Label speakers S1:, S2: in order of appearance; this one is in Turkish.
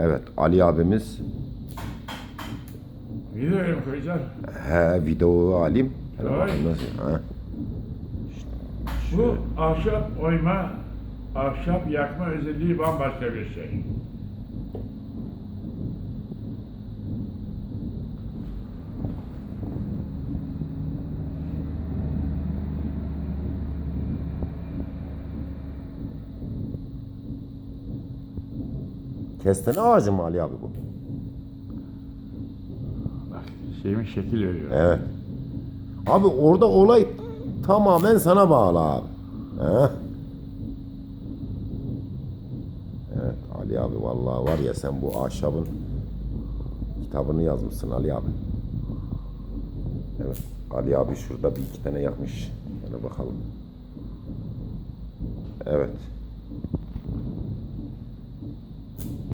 S1: Evet Ali abimiz
S2: Videoya mı koyacağız?
S1: he videoyu alayım. Hele nasıl. Ha.
S2: Bu ahşap oyma, ahşap yakma özelliği bambaşka bir şey.
S1: Kestene ağacı mı Ali abi bu?
S2: Bak şeyin şekil veriyor.
S1: Evet. Abi orada olay tamamen sana bağlı abi. He? Evet Ali abi vallahi var ya sen bu ahşabın kitabını yazmışsın Ali abi. Evet Ali abi şurada bir iki tane yapmış. Şöyle bakalım. Evet.